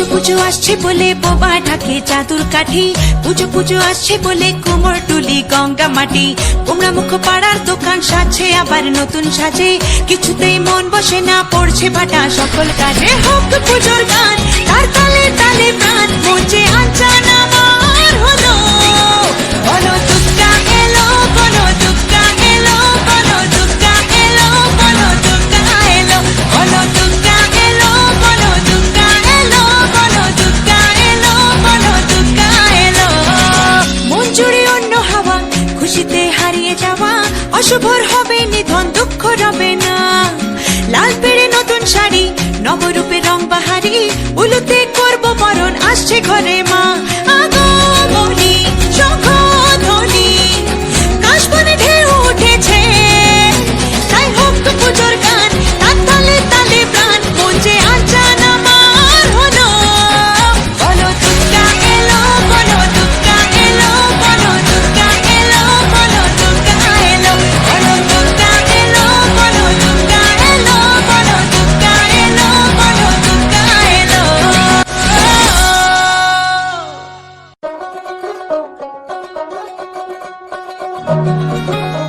পুজো পুজো আসছে বলে বোবা ঢাকে চাদুর কাঠি। পুজো পুজো আসছে বলে কোমর টুলি গঙ্গা মাটি। কুমড়া মুখ পাড়ার দোকান সাজছে, আবার নতুন সাজে। কিছুতেই মন বসে না, পড়ছে ভাটা সকল কাজে। হোক পুজোর গান অশুভর হবে, নিধন দুঃখ রবে না। লাল পেড়ে নতুন শাড়ি, নবরূপে রং বাহারি, উলুতে করব বরণ আসছে ঘরে Thank you.